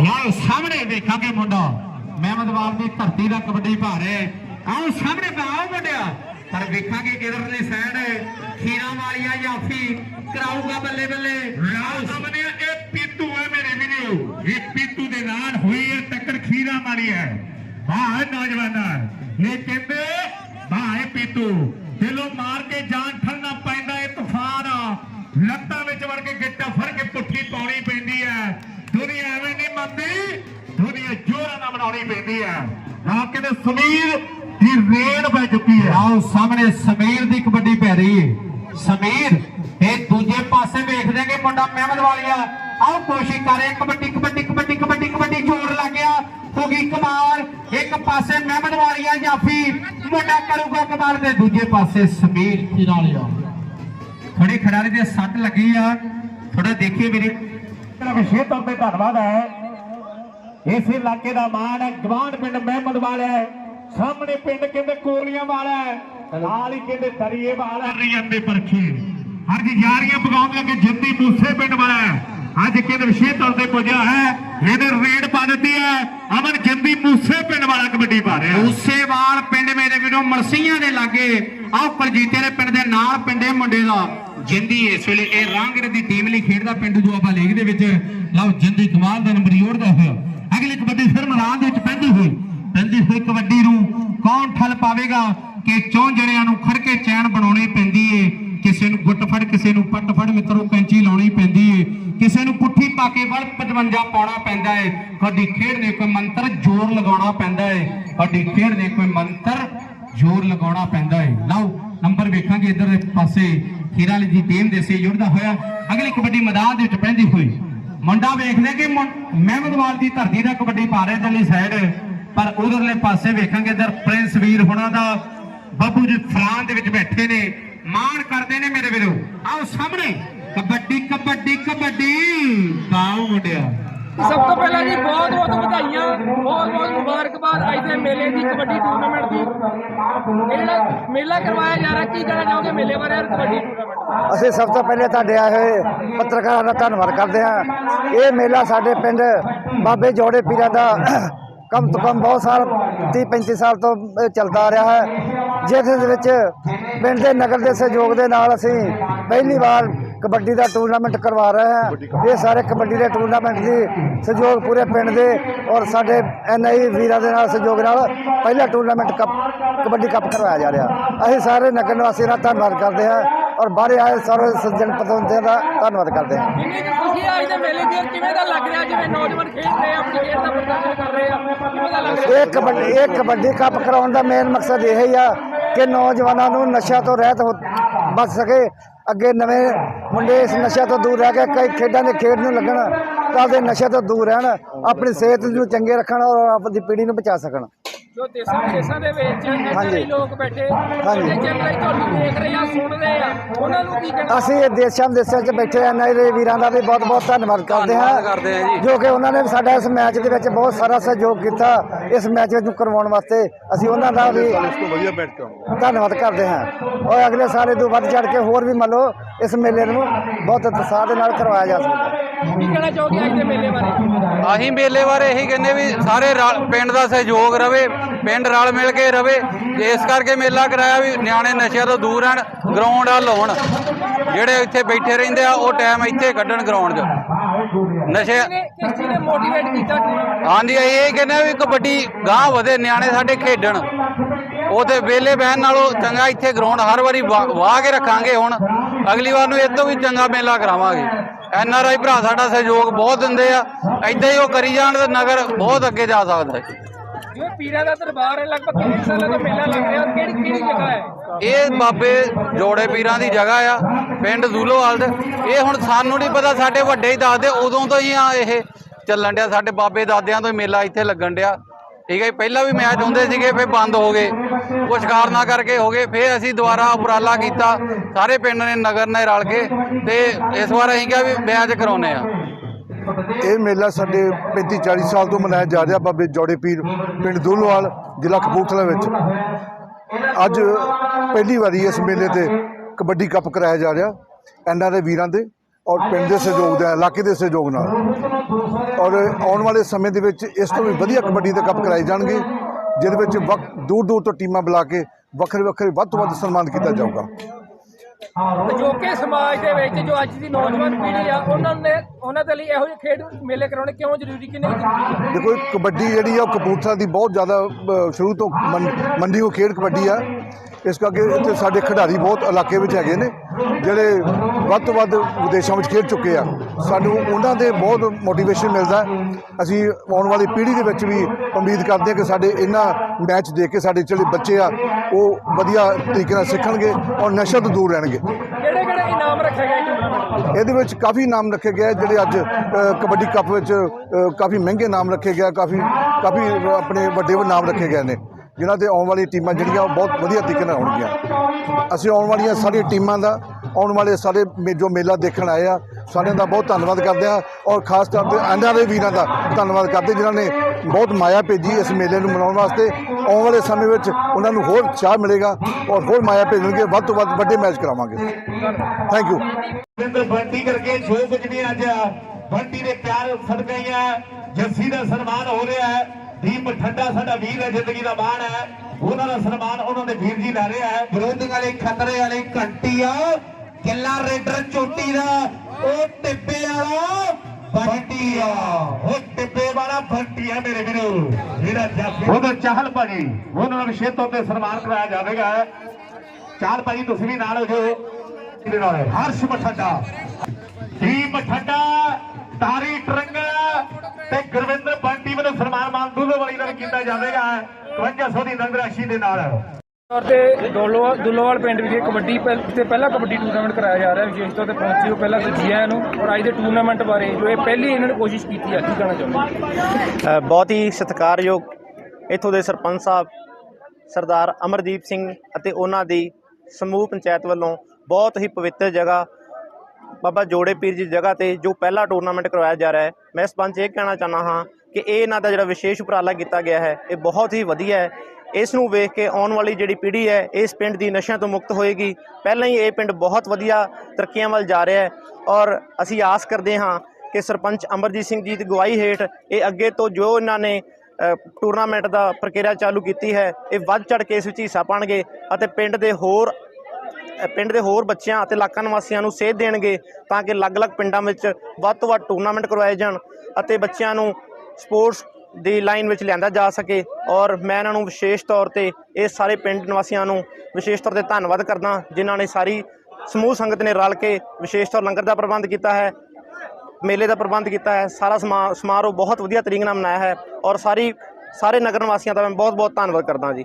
ਲਓ ਸਾਹਮਣੇ ਵੇਖਾਂਗੇ ਮੁੰਡਾ ਮਹਿਮਦਵਾਲ ਦੀ ਧਰਤੀ ਦਾ ਕਬੱਡੀ ਭਾਰ ਹੈ। ਆਓ ਸਾਹਮਣੇ ਪਾਓ ਮੁੰਡਿਆ। ਪਰ ਵੇਖਾਂਗੇ ਇਧਰਲੀ ਸਾਈਡ। ਖੀਰਾ ਵਾਲੀਆ ਜਾਫੀ ਕਰਾਊਗਾ ਬੱਲੇ ਬੱਲੇ। ਲਓ ਸਾਹਮਣੇ ਇਹ ਪੀਤੂ ਹੈ ਮੇਰੇ ਵੀਰੋ। ਇਹ ਪੀਤੂ ਦੇ ਨਾਲ ਹੋਈ ਹੈ, ਟੱਕਰ ਖੀਰਾ ਮਾਰੀ ਹੈ। ਵਾਹ, ਨੌਜਵਾਨਾਂ। ਇਹ ਕਹਿੰਦੇ, ਵਾਹ ਪੀਤੂ। ਦਿਲੋਂ ਮਾਰ ਕੇ ਜਾਨ ਠਰਨਾ ਪੈਂਦਾ ਇਹ ਤੂਫਾਨ। ਆ ਲੱਤਾਂ ਵਿੱਚ ਵੜ ਕੇ ਗਿੱਟਾ ਫੜ ਕੇ ਪੁੱਠੀ ਪਾਉਣੀ ਪੈਂਦੀ ਹੈ। ਦੁਨੀਆ ਐਵੇਂ ਨਹੀਂ ਮੰਨਦੀ ਦੁਨੀਆ ਜੋਰਾਂ ਨਾਲ ਬਣਾਉਣੀ ਪੈਂਦੀ ਹੈ। ਨਾ ਕਹਿੰਦੇ ਸਮੀਰ ਦੀ ਰੇਡ ਪੈ ਚੁੱਕੀ ਹੈ। ਆਓ ਸਾਹਮਣੇ ਸਮੀਰ ਦੀ ਕਬੱਡੀ ਪੈ ਰਹੀ ਹੈ। ਸਮੀਰ ਇਹ ਦੂਜੇ ਪਾਸੇ ਵੇਖਦੇ ਕਿ ਮੁੰਡਾ ਮਹਿਮਦ ਵਾਲੀਆ ਆਓ ਕੋਸ਼ਿਸ਼ ਕਰੇ ਕਬੱਡੀ ਕਬੱਡੀ ਕਬੱਡੀ ਕਬੱਡੀ ਕਬੱਡੀ ਜੋਰ ਲੱਗ ਗਿਆ। ਹੋ ਗਈ ਕਮਾਲ। ਇੱਕ ਪਾਸੇ ਮਹਿਮਦ ਵਾਲੀਆ ਜਾਫੀ। ਮੁੰਡਾ ਕਰੂਗਾ ਕਮਾਲ ਤੇ ਦੂਜੇ ਪਾਸੇ ਸਮੀਰ ਖਿਡਾਰੀਆ ਖੜੇ ਖਿਡਾਰੀ ਦੇ ਸੱਟ ਲੱਗੀ ਆ। ਥੋੜਾ ਦੇਖੀਏ ਵੀਰੇ। ਮੇਰਾ ਵਿਸ਼ੇਸ਼ ਤੌਰ ਤੇ ਧੰਨਵਾਦ ਹੈ। ਇਸ ਇਲਾਕੇ ਦਾ ਮਾਣ ਹੈ ਜਵਾਨ ਪਿੰਡ ਮਹਿਮਦ ਵਾਲਾ ਹੈ ਸਾਹਮਣੇ ਪਿੰਡ ਕਹਿੰਦੇ ਕੋਲੀਆਂ ਵਾਲਾ ਹੈ ਨਾਲ ਹੀ ਕਹਿੰਦੇ ਦਰੀਏ ਵਾਲਾ ਹੈ। ਜਾਂਦੇ ਪਰਖੀ। ਅੱਜ ਯਾਰੀਆਂ ਪਗਾਉਣ ਲੱਗੇ ਜਿੰਦੀ ਮੂਸੇ ਪਿੰਡ ਵਾਲਾ ਹੈ। ਅੱਜ ਕਹਿੰਦੇ ਵਿਸ਼ੇਸ਼ ਤੌਰ ਤੇ ਪੁੱਜਿਆ ਹੈ। ਇਹਨੇ ਰੇਡ ਪਾ ਦਿੱਤੀ ਹੈ। ਅਮਨ ਜਿੰਦੀ ਮੂਸੇ ਪਿੰਡ ਵਾਲਾ ਕਬੱਡੀ ਪਾ ਰਿਹਾ ਮੂਸੇਵਾਲ ਪਿੰਡ ਮੇਰੇ ਵੀਰੋ ਮਲਸੀਆਂ ਦੇ ਲਾਗੇ। ਆਹ ਕੁਲਜੀਤੇ ਦੇ ਪਿੰਡ ਦੇ ਨਾਲ ਪਿੰਡੇ ਮੁੰਡੇ ਦਾ। ਜਿੰਦੀ ਇਸ ਵੇਲੇ ਇਹ ਰਾਂਗੜ ਦੀ ਟੀਮ ਲਈ ਖੇਡਦਾ ਪਿੰਡ ਜੋ ਆਪਾਂ ਲੀਗ ਦੇ ਵਿੱਚ। ਲਓ ਜਿੰਦੀ ਕਮਾਲ ਦਾ ਨੰਬਰ ਜੋੜਦਾ ਹੋਇਆ। ਮੈਦਾਨ ਦੇ ਵਿੱਚ ਪੈਂਦੀ ਹੋਈ। ਪੈਂਦੀ ਹੋਈ ਕਬੱਡੀ ਨੂੰ। ਕੌਣ ਠੱਲ ਪਾਵੇਗਾ ਕਿ ਚੌਂ ਜਣਿਆਂ ਨੂੰ ਖੜ ਕੇ ਚੈਨ ਬਣਾਉਣੀ ਪੈਂਦੀ ਏ? ਕਿਸੇ ਨੂੰ ਗੁੱਟ ਫੜ, ਕਿਸੇ ਨੂੰ ਪੱਟ ਫੜ, ਮਿੱਤਰੋ, ਕੈਂਚੀ ਲਾਉਣੀ ਪੈਂਦੀ ਏ। ਕਿਸੇ ਨੂੰ ਪੁੱਠੀ ਪਾ ਕੇ ਵਲ 55 ਪਾਉਣਾ ਪੈਂਦਾ ਏ। ਕਦੀ ਖੇਡ ਨੇ ਕੋਈ ਮੰਤਰ ਜ਼ੋਰ ਲਗਾਉਣਾ ਪੈਂਦਾ ਏ। ਕਦੀ ਖੇਡ ਨੇ ਕੋਈ ਮੰਤਰ ਜ਼ੋਰ ਲਗਾਉਣਾ ਪੈਂਦਾ ਏ। ਲਓ, ਨੰਬਰ ਵੇਖਾਂਗੇ ਇਧਰ ਦੇ ਪਾਸੇ। ਖੀਰਾ ਵਾਲੀ ਦੀ ਟੀਮ ਦੇ ਸੇ ਜੁੜਦਾ ਹੋਇਆ। ਅਗਲੀ ਕਬੱਡੀ ਮੈਦਾਨ ਦੇ ਵਿੱਚ ਪੈਂਦੀ ਹੋਈ। ਮੁੰਡਾ ਵੇਖਦੇ ਕਿ ਮਹਿਮਦਵਾਲ ਦੀ ਧਰਤੀ ਦਾ ਕਬੱਡੀ ਪਾ ਰਹੇ ਜੱਲੀ ਸਾਈਡ ਪਰ ਉਧਰਲੇ ਪਾਸੇ ਵੇਖਾਂਗੇ ਇਧਰ ਪ੍ਰਿੰਸ ਵੀਰ ਹੁਣਾਂ ਦਾ ਬੱਬੂ ਜੀ ਫਰਾਂਸ ਦੇ ਵਿੱਚ ਬੈਠੇ ਨੇ, ਮਾਣ ਕਰਦੇ ਨੇ ਮੇਰੇ ਵੀਰੋ। ਆਓ ਸਾਹਮਣੇ। ਕਬੱਡੀ ਕਬੱਡੀ ਕਬੱਡੀ। ਬਾਉ ਮੁੰਡਿਆ। ਸਭ ਤੋਂ ਪਹਿਲਾਂ ਜੀ ਬਹੁਤ ਬਹੁਤ ਵਧਾਈਆਂ, ਬਹੁਤ ਬਹੁਤ ਮੁਬਾਰਕਬਾਦ ਅੱਜ ਦੇ ਮੇਲੇ ਦੀ ਕਬੱਡੀ ਟੂਰਨਾਮੈਂਟ ਦੀ। ਇਹ ਜਿਹੜਾ ਮੇਲਾ ਕਰਵਾਇਆ ਜਾ ਰਿਹਾ, ਕੀ ਕਹਿਣਾ ਚਾਹੋਗੇ ਮੇਲੇ ਬਾਰੇ ਔਰ ਕਬੱਡੀ ਟੂਰਨਾਮੈਂਟ ਅਸੀਂ ਸਭ ਤੋਂ ਪਹਿਲੇ ਤੁਹਾਡੇ ਆਏ ਹੋਏ ਪੱਤਰਕਾਰਾਂ ਦਾ ਧੰਨਵਾਦ ਕਰਦੇ ਹਾਂ। ਇਹ ਮੇਲਾ ਸਾਡੇ ਪਿੰਡ ਬਾਬੇ ਜੋੜੇ ਪੀਰਾਂ ਦਾ ਕਮ ਤੋਂ ਕਮ ਬਹੁਤ ਸਾਲ 30 35 ਸਾਲ ਤੋਂ ਇਹ ਚੱਲਦਾ ਆ ਰਿਹਾ ਹੈ। ਜਿਸ ਦੇ ਵਿੱਚ ਪਿੰਡ ਦੇ ਨਗਰ ਦੇ ਸਹਿਯੋਗ ਦੇ ਨਾਲ ਅਸੀਂ ਪਹਿਲੀ ਵਾਰ ਕਬੱਡੀ ਦਾ ਟੂਰਨਾਮੈਂਟ ਕਰਵਾ ਰਹੇ ਹਾਂ। ਇਹ ਸਾਰੇ ਕਬੱਡੀ ਦੇ ਟੂਰਨਾਮੈਂਟ ਦੀ ਸਹਿਯੋਗ ਪੂਰੇ ਪਿੰਡ ਦੇ ਔਰ ਸਾਡੇ ਐਨਆਈ ਵੀਰਾਂ ਦੇ ਨਾਲ ਸਹਿਯੋਗ ਨਾਲ ਪਹਿਲਾ ਟੂਰਨਾਮੈਂਟ ਕੱਪ ਕਬੱਡੀ ਕੱਪ ਕਰਵਾਇਆ ਜਾ ਰਿਹਾ। ਅਸੀਂ ਸਾਰੇ ਨਗਰ ਨਿਵਾਸੀਆਂ ਦਾ ਧੰਨਵਾਦ ਕਰਦੇ ਹਾਂ ਔਰ ਬਾਹਰੇ ਆਏ ਸਾਰੇ ਸੱਜਣ ਪਤਵੰਤਿਆਂ ਦਾ ਧੰਨਵਾਦ ਕਰਦੇ ਹਾਂ। ਕਿੰਨੀ ਕੁ ਖੁਸ਼ੀ ਹੈ ਅੱਜ ਦੇ ਮੇਲੇ ਦੀ ਔਰ ਕਿਵੇਂ ਦਾ ਲੱਗ ਰਿਹਾ? ਜਿਵੇਂ ਨੌਜਵਾਨ ਖੇਡ ਰਹੇ ਆ ਆਪਣੀ ਖੇਡ ਦਾ ਪ੍ਰਦਰਸ਼ਨ ਕਰ ਰਹੇ ਆ ਕਿਵੇਂ ਦਾ ਲੱਗ ਰਿਹਾ? ਇਹ ਕਬੱਡੀ ਇਹ ਕਬੱਡੀ ਕੱਪ ਕਰਾਉਣ ਦਾ ਮੇਨ ਮਕਸਦ ਇਹ ਹੀ ਆ ਕਿ ਨੌਜਵਾਨਾਂ ਨੂੰ ਨਸ਼ਾ ਤੋਂ ਰਹਿਤ ਹੋ ਬਚ ਸਕੇ ਅੱਗੇ ਨਵੇਂ ਮੁੰਡੇ ਇਸ ਨਸ਼ਾ ਤੋਂ ਦੂਰ ਰਹਿ ਕੇ ਕਈ ਖੇਡਾਂ ਦੇ ਖੇਡ ਨੂੰ ਲੱਗਣ ਤਾਂ ਦੇ ਨਸ਼ੇ ਤੋਂ ਦੂਰ ਰਹਿਣ, ਆਪਣੀ ਸਿਹਤ ਨੂੰ ਚੰਗੇ ਰੱਖਣ ਔਰ ਆਪਣੀ ਪੀੜ੍ਹੀ ਨੂੰ ਬਚਾ ਸਕਣ। ਜੋ ਦੇਸਾਂ ਵਿਦੇਸਾਂ ਦੇ ਵਿੱਚ। ਕਈ ਲੋਕ ਬੈਠੇ। ਜਿਹੜੇ ਜਨਰਲ ਤੁਹਾਨੂੰ ਦੇਖ ਰਹੇ ਆ ਸੁਣ ਰਹੇ ਆ ਉਹਨਾਂ ਨੂੰ ਕੀ ਕਹਿਣਾ? ਅਸੀਂ ਇਹ ਦੇਸ਼ਾਂ ਵਿਦੇਸ਼ਾਂ 'ਚ ਬੈਠੇ ਐਨਆਈ ਦੇ ਵੀਰਾਂ ਦਾ ਵੀ ਬਹੁਤ ਬਹੁਤ ਧੰਨਵਾਦ ਕਰਦੇ ਹਾਂ। ਜੋ। ਕਿ ਉਹਨਾਂ ਨੇ ਸਾਡਾ ਇਸ ਮੈਚ ਦੇ ਵਿੱਚ ਬਹੁਤ ਸਾਰਾ ਸਹਿਯੋਗ ਕੀਤਾ ਇਸ ਮੈਚ ਨੂੰ ਕਰਵਾਉਣ ਵਾਸਤੇ ਅਸੀਂ ਉਹਨਾਂ ਦਾ ਵੀ ਧੰਨਵਾਦ ਕਰਦੇ ਹਾਂ। ਔਰ ਅਗਲੇ ਸਾਲ ਤੋਂ ਵੱਧ ਚੜ ਕੇ ਹੋਰ ਵੀ ਮੰਨ ਲਓ ਇਸ ਮੇਲੇ ਨੂੰ ਬਹੁਤ ਉਤਸ਼ਾਹ ਦੇ ਨਾਲ ਕਰਵਾਇਆ ਜਾ ਸਕਦਾ। ਕੀ ਕਹਿਣਾ ਚਾਹੋਗੇ ਅੱਜ ਦੇ ਮੇਲੇ ਬਾਰੇ? ਅਸੀਂ ਮੇਲੇ ਬਾਰੇ ਇਹੀ ਕਹਿੰਦੇ ਵੀ ਸਾਰੇ ਪਿੰਡ ਦਾ ਸਹਿਯੋਗ ਰਵੇ ਪਿੰਡ ਰਲ ਮਿਲ ਕੇ ਰਵੇ। ਇਸ ਕਰਕੇ ਮੇਲਾ ਕਰਾਇਆ ਵੀ ਨਿਆਣੇ ਨਸ਼ਿਆਂ ਤੋਂ ਦੂਰ ਰਹਿਣ ਗਰਾਊਂਡ ਵੱਲ ਹੋਣ। ਜਿਹੜੇ ਇੱਥੇ ਬੈਠੇ ਰਹਿੰਦੇ ਆ, ਉਹ ਟਾਈਮ ਇੱਥੇ ਕੱਢਣ ਗਰਾਊਂਡ 'ਚ। ਨਸ਼ੇ ਕਿਹਨੇ ਨੇ ਮੋਟੀਵੇਟ ਕੀਤਾ ਹਾਂਜੀ, ਅਸੀਂ ਇਹ ਕਹਿੰਦੇ ਵੀ ਕਬੱਡੀ ਗਾਂ ਵਧੇ, ਨਿਆਣੇ ਸਾਡੇ ਖੇਡਣ। ਉਹ ਤੇ ਵੇਲੇ ਬਹਿਣ ਨਾਲੋਂ ਚੰਗਾ ਇੱਥੇ ਗਰਾਊਂਡ ਹਰ ਵਾਰੀ ਵਾ- ਵਾਹ ਕੇ ਰੱਖਾਂਗੇ ਹੁਣ। ਅਗਲੀ ਵਾਰ ਨੂੰ ਇਹ ਤੋਂ ਵੀ ਚੰਗਾ ਮੇਲਾ ਕਰਾਵਾਂਗੇ। ਐਨ ਆਰ ਆਈ ਭਰਾ ਸਾਡਾ ਸਹਿਯੋਗ ਬਹੁਤ ਦਿੰਦੇ ਆ। ਐਦਾਂ ਹੀ ਉਹ ਕਰੀ ਜਾਣ ਤੇ ਨਗਰ ਬਹੁਤ ਅੱਗੇ ਜਾ ਸਕਦਾ ਹੈ। ਜਿਵੇਂ ਪੀਰਾਂ ਦਾ ਦਰਬਾਰ ਹੈ ਲਗਭਗ ਕਿੰਨੇ ਸਾਲਾਂ ਦਾ ਮੇਲਾ ਲੱਗ ਰਿਹਾ ਔਰ ਕਿਹੜੀ ਕਿਹੜੀ ਜਗ੍ਹਾ ਹੈ? ਇਹ ਬਾਬੇ ਜੋੜੇ ਪੀਰਾਂ ਦੀ ਜਗ੍ਹਾ ਆ ਪਿੰਡ ਜ਼ੂਲੋਵਾਲ ਦੇ ਇਹ ਹੁਣ ਸਾਨੂੰ ਨਹੀਂ ਪਤਾ ਸਾਡੇ ਵੱਡੇ ਹੀ ਦੱਸਦੇ ਉਦੋਂ ਤੋਂ ਹੀ ਆ ਇਹ ਚੱਲਣ ਡਿਆ ਸਾਡੇ ਬਾਬੇ ਦਾਦਿਆਂ ਤੋਂ ਹੀ ਮੇਲਾ ਇੱਥੇ ਲੱਗਣ ਡਿਆ। ਠੀਕ ਹੈ ਜੀ, ਪਹਿਲਾਂ ਵੀ ਮੈਚ ਹੁੰਦੇ ਸੀਗੇ ਫਿਰ ਬੰਦ ਹੋ ਗਏ। ਕੁਛ ਕਾਰਨਾਂ ਕਰਕੇ ਹੋ ਗਏ ਫਿਰ ਅਸੀਂ ਦੁਬਾਰਾ ਉਪਰਾਲਾ ਕੀਤਾ। ਸਾਰੇ ਪਿੰਡ ਨੇ ਨਗਰ ਨੇ ਰਲ ਕੇ ਤੇ ਇਸ ਵਾਰ ਅਸੀਂ ਕਿਹਾ ਵੀ ਮੈਚ ਕਰਾਉਨੇ ਆ। ਇਹ ਮੇਲਾ ਸਾਡੇ 35 40 ਸਾਲ ਤੋਂ ਮਨਾਇਆ ਜਾ ਰਿਹਾ ਬਾਬੇ ਜੋੜੇ ਪੀਰ ਪਿੰਡ ਦੁੱਲਵਾਲ, ਜ਼ਿਲ੍ਹਾ ਕਪੂਰਥਲਾ ਵਿੱਚ। ਅੱਜ ਪਹਿਲੀ ਵਾਰੀ ਇਸ ਮੇਲੇ ਤੇ ਕਬੱਡੀ ਕੱਪ ਕਰਾਇਆ ਜਾ ਰਿਹਾ ਐਨਆਰਏ ਵੀਰਾਂ ਦੇ ਔਰ ਪਿੰਡ ਦੇ ਸਹਿਯੋਗ ਦੇ ਇਲਾਕੇ ਦੇ ਸਹਿਯੋਗ ਨਾਲ। ਔਰ ਆਉਣ ਵਾਲੇ ਸਮੇਂ ਦੇ ਵਿੱਚ ਇਸ ਤੋਂ ਵੀ ਵਧੀਆ ਕਬੱਡੀ ਦੇ ਕੱਪ ਕਰਾਏ ਜਾਣਗੇ, ਜਿਹਦੇ ਵਿੱਚ ਵਕ ਦੂਰ ਦੂਰ ਤੋਂ ਟੀਮਾਂ ਬੁਲਾ ਕੇ ਵੱਖਰੇ ਵੱਖਰੇ ਵੱਧ ਤੋਂ ਵੱਧ ਸਨਮਾਨ ਕੀਤਾ ਜਾਊਗਾ। ਅਜੋਕੇ ਸਮਾਜ ਦੇ ਵਿੱਚ ਜੋ ਅੱਜ ਦੀ ਨੌਜਵਾਨ ਪੀੜ੍ਹੀ ਆ ਉਹਨਾਂ ਨੇ ਉਹਨਾਂ ਦੇ ਲਈ ਇਹੋ ਜਿਹੇ ਖੇਡ ਮੇਲੇ ਕਰਾਉਣੇ ਕਿਉਂ ਜ਼ਰੂਰੀ ਕਿੰਨੇ ਕੁ ਜ਼ਰੂਰੀ ਦੇਖੋ ਇਹ ਕਬੱਡੀ ਜਿਹੜੀ ਆ ਉਹ ਕਪੂਰਥਲਾ ਦੀ ਬਹੁਤ ਜ਼ਿਆਦਾ ਅ, ਸ਼ੁਰੂ ਤੋਂ ਮੰ ਮੰਡੀ ਹੋਈ ਖੇਡ ਕਬੱਡੀ ਆ। ਇਸ ਕਰਕੇ ਇੱਥੇ ਸਾਡੇ ਖਿਡਾਰੀ ਬਹੁਤ ਇਲਾਕੇ ਵਿੱਚ ਹੈਗੇ ਨੇ ਜਿਹੜੇ ਵੱਧ ਤੋਂ ਵੱਧ ਵਿਦੇਸ਼ਾਂ ਵਿੱਚ ਖੇਡ ਚੁੱਕੇ ਆ। ਸਾਨੂੰ ਉਹਨਾਂ ਦੇ ਬਹੁਤ ਮੋਟੀਵੇਸ਼ਨ ਮਿਲਦਾ ਹੈ। ਅਸੀਂ ਆਉਣ ਵਾਲੀ ਪੀੜ੍ਹੀ ਦੇ ਵਿੱਚ ਵੀ ਉਮੀਦ ਕਰਦੇ ਹਾਂ ਕਿ ਸਾਡੇ ਇਹਨਾਂ ਮੈਚ ਦੇਖ ਕੇ ਸਾਡੇ ਜਿਹੜੇ ਬੱਚੇ ਆ ਉਹ ਵਧੀਆ ਤਰੀਕੇ ਨਾਲ ਸਿੱਖਣਗੇ ਔਰ ਨਸ਼ੇ ਤੋਂ ਦੂਰ ਰਹਿਣਗੇ। ਕਿਹੜੇ ਕਿਹੜੇ ਇਨਾਮ ਰੱਖੇ ਗਏ ਟੂਰਨਾਮੈਂਟ ਇਹਦੇ ਵਿੱਚ ਕਾਫੀ ਨਾਮ ਰੱਖੇ ਗਏ ਜਿਹੜੇ ਅੱਜ ਕਬੱਡੀ ਕੱਪ ਵਿੱਚ ਕਾਫੀ ਮਹਿੰਗੇ ਨਾਮ ਰੱਖੇ ਗਏ ਕਾਫੀ ਕਾਫੀ ਆਪਣੇ ਵੱਡੇ ਨਾਮ ਰੱਖੇ ਗਏ ਨੇ। ਜਿਨ੍ਹਾਂ ਤੇ ਆਉਣ ਵਾਲੀਆਂ ਟੀਮਾਂ ਜਿਹੜੀਆਂ ਉਹ ਬਹੁਤ ਵਧੀਆ ਤਰੀਕੇ ਨਾਲ ਹੋਣਗੀਆਂ ਅਸੀਂ ਆਉਣ ਵਾਲੀਆਂ ਸਾਰੀਆਂ ਟੀਮਾਂ ਦਾ, ਆਉਣ ਵਾਲੇ ਸਾਰੇ ਜੋ ਮੇਲਾ ਦੇਖਣ ਆਏ ਆ, ਸਾਰਿਆਂ ਦਾ ਬਹੁਤ ਧੰਨਵਾਦ ਕਰਦੇ ਆ ਔਰ ਖਾਸ ਤੌਰ ਤੇ ਆਂਡਿਆਂ ਦੇ ਵੀਰਾਂ ਦਾ ਧੰਨਵਾਦ ਕਰਦੇ, ਜਿਨ੍ਹਾਂ ਨੇ ਬਹੁਤ ਮਾਇਆ ਭੇਜੀ ਇਸ ਮੇਲੇ ਨੂੰ ਮਨਾਉਣ ਵਾਸਤੇ। ਆਉਣ ਵਾਲੇ ਸਮੇਂ ਵਿੱਚ ਉਹਨਾਂ ਨੂੰ ਹੋਰ ਚਾਹ ਮਿਲੇਗਾ ਔਰ ਹੋਰ ਮਾਇਆ ਭੇਜਣਗੇ ਵੱਧ ਤੋਂ ਵੱਧ ਵੱਡੇ ਮੈਚ ਕਰਾਵਾਂਗੇ। ਥੈਂਕ ਯੂ ਬੰਟੀ ਕਰਕੇ ਜੋ ਕੁਝ ਵੀ ਅੱਜ ਬੰਟੀ ਦੇ ਪਿਆਰ ਸਦਕਾ ਜੱਸੀ ਦਾ ਸਨਮਾਨ ਹੋ ਰਿਹਾ ਹੈ। ਦੀਪ ਠੰਡਾ ਸਾਡਾ ਵੀਰ ਹੈ ਜ਼ਿੰਦਗੀ ਦਾ ਮਾਣ ਹੈ। ਉਹਨਾਂ ਦਾ ਸਨਮਾਨ ਉਹਨਾਂ ਦੇ ਵੀਰ ਜੀ ਲੈ ਰਿਹਾ ਹੈ। ਵਿਰੋਧੀ ਵਾਲੇ ਖਤਰੇ ਵਾਲੇ ਘੰਟੀ ਆ ਕਿੱਲਾ ਰੇਡਰ ਚੋਟੀ ਦਾ ਉਹ ਟਿੱਬੇ ਵਾਲਾ ਬੰਟੀ ਆ ਉਹ ਟਿੱਬੇ ਵਾਲਾ ਬੰਟੀ ਆ ਮੇਰੇ ਵੀਰੋ। ਜਿਹੜਾ ਜੱਸ ਉਹਦਾ ਚਾਹਲ ਭਾਜੀ ਉਹਨਾਂ ਨੂੰ ਵਿਸ਼ੇਸ਼ ਤੌਰ ਤੇ ਸਨਮਾਨ ਕਰਾਇਆ ਜਾਵੇਗਾ। ਚਾਲ ਭਾਜੀ ਤੁਸੀਂ ਵੀ ਨਾਲ ਹੋ ਜਾਓ। ਇਹਦੇ ਨਾਲ। ਹਰਸ਼ ਮਠੱਡਾ। ਦੀਪ ਠੱਡਾ ਤਾਰੀ ਟਰੰਗਾ ਤੇ ਗੁਰਵਿੰਦਰ ਬੰਟੀ ਵੱਲੋਂ ਸਨਮਾਨ ਮਾਨ ਦੂਲੋ ਵਾਲੀ ਨਾਲ ਕੀਤਾ ਜਾਵੇਗਾ। 5500 ਦੀ ਨੰਦ ਰਾਸ਼ੀ ਦੇ ਨਾਲ। ਤੌਰ ਤੇ ਦੋਲੋ ਦੁੱਲੋਵਾਲ ਪਿੰਡ ਵਿਖੇ ਕਬੱਡੀ ਪਹਿਲ- ਤੇ ਪਹਿਲਾ ਕਬੱਡੀ ਟੂਰਨਾਮੈਂਟ ਕਰਾਇਆ ਜਾ ਰਿਹਾ ਵਿਸ਼ੇਸ਼ ਤੌਰ ਤੇ ਪਹੁੰਚੀ ਹੋ ਪਹਿਲਾਂ ਤਾਂ ਜੀਆ ਨੂੰ ਔਰ ਅੱਜ ਦੇ ਟੂਰਨਾਮੈਂਟ ਬਾਰੇ ਜੋ ਇਹ ਪਹਿਲੀ ਇਹਨਾਂ ਨੇ ਕੋਸ਼ਿਸ਼ ਕੀਤੀ ਹੈ ਕੀ ਕਹਿਣਾ ਚਾਹੁੰਦੇ ਅ, ਬਹੁਤ ਹੀ ਸਤਿਕਾਰਯੋਗ ਇੱਥੋਂ ਦੇ ਸਰਪੰਚ ਸਾਹਿਬ ਸਰਦਾਰ ਅਮਰਦੀਪ ਸਿੰਘ ਅਤੇ ਉਹਨਾਂ ਦੀ ਸਮੂਹ ਪੰਚਾਇਤ ਵੱਲੋਂ ਬਹੁਤ ਹੀ ਪਵਿੱਤਰ ਜਗ੍ਹਾ ਬਾਬਾ ਜੋੜੇ ਪੀਰ ਜੀ ਦੀ ਜਗ੍ਹਾ ਤੇ ਜੋ ਪਹਿਲਾ ਟੂਰਨਾਮੈਂਟ ਕਰਵਾਇਆ ਜਾ ਰਿਹਾ ਹੈ। ਮੈਂ ਇਸ ਪੰਚ ਇਹ ਕਹਿਣਾ ਚਾਹੁੰਦਾ ਹਾਂ ਕਿ ਇਹ ਇਹਨਾਂ ਦਾ ਜਿਹੜਾ ਵਿਸ਼ੇਸ਼ ਉਪਰਾਲਾ ਕੀਤਾ ਗਿਆ ਹੈ, ਇਹ ਬਹੁਤ ਹੀ ਵਧੀਆ ਹੈ। ਇਸ ਨੂੰ ਵੇਖ ਕੇ ਆਉਣ ਵਾਲੀ ਜਿਹੜੀ ਪੀੜ੍ਹੀ ਹੈ, ਇਸ ਪਿੰਡ ਦੀ ਨਸ਼ਿਆਂ ਤੋਂ ਮੁਕਤ ਹੋਏਗੀ। ਪਹਿਲਾਂ ਹੀ ਇਹ ਪਿੰਡ ਬਹੁਤ ਵਧੀਆ ਤਰੱਕੀਆਂ ਵੱਲ ਜਾ ਰਿਹਾ ਹੈ ਔਰ ਅਸੀਂ ਆਸ ਕਰਦੇ ਹਾਂ ਕਿ ਸਰਪੰਚ ਅਮਰਜੀਤ ਸਿੰਘ ਜੀ ਦੀ ਅਗਵਾਈ ਹੇਠ ਇਹ ਅੱਗੇ ਤੋਂ ਜੋ ਇਹਨਾਂ ਨੇ ਟੂਰਨਾਮੈਂਟ ਦਾ ਪ੍ਰਕਿਰਿਆ ਚਾਲੂ ਕੀਤੀ ਹੈ, ਇਹ ਵੱਧ ਚੜ ਕੇ ਇਸ ਵਿੱਚ ਹਿੱਸਾ ਪਾਣਗੇ ਅਤੇ ਪਿੰਡ ਦੇ ਹੋਰ ਪਿੰਡ ਦੇ ਹੋਰ ਬੱਚਿਆਂ ਅਤੇ ਇਲਾਕਾ ਨਿਵਾਸੀਆਂ ਨੂੰ ਸੇਧ ਦੇਣਗੇ ਤਾਂ ਕਿ ਅਲੱਗ-ਅਲੱਗ ਪਿੰਡਾਂ ਵਿੱਚ ਵੱਧ ਤੋਂ ਵੱਧ ਟੂਰਨਾਮੈਂਟ ਕਰਵਾਏ ਜਾਣ ਅਤੇ ਬੱਚਿਆਂ ਨੂੰ ਸਪੋਰਟਸ ਦੀ ਲਾਈਨ ਵਿੱਚ ਲਿਆਂਦਾ ਜਾ ਸਕੇ ਔਰ ਮੈਂ ਇਹਨਾਂ ਨੂੰ ਵਿਸ਼ੇਸ਼ ਤੌਰ ਤੇ ਇਹ ਸਾਰੇ ਪਿੰਡ ਨਿਵਾਸੀਆਂ ਨੂੰ ਵਿਸ਼ੇਸ਼ ਤੌਰ ਤੇ ਧੰਨਵਾਦ ਕਰਦਾ, ਜਿਨ੍ਹਾਂ ਨੇ ਸਾਰੀ ਸਮੂਹ ਸੰਗਤ ਨੇ ਰਲ ਕੇ ਵਿਸ਼ੇਸ਼ ਤੌਰ ਲੰਗਰ ਦਾ ਪ੍ਰਬੰਧ ਕੀਤਾ ਹੈ, ਮੇਲੇ ਦਾ ਪ੍ਰਬੰਧ ਕੀਤਾ ਹੈ, ਸਾਰਾ ਸਮਾ- ਸਮਾਰੋਹ ਬਹੁਤ ਵਧੀਆ ਤਰੀਕੇ ਨਾਲ ਮਨਾਇਆ ਹੈ ਔਰ ਸਾਰੀ, ਸਾਰੇ ਨਗਰ ਨਿਵਾਸੀਆਂ ਦਾ ਮੈਂ ਬਹੁਤ ਬਹੁਤ ਧੰਨਵਾਦ ਕਰਦਾ ਜੀ।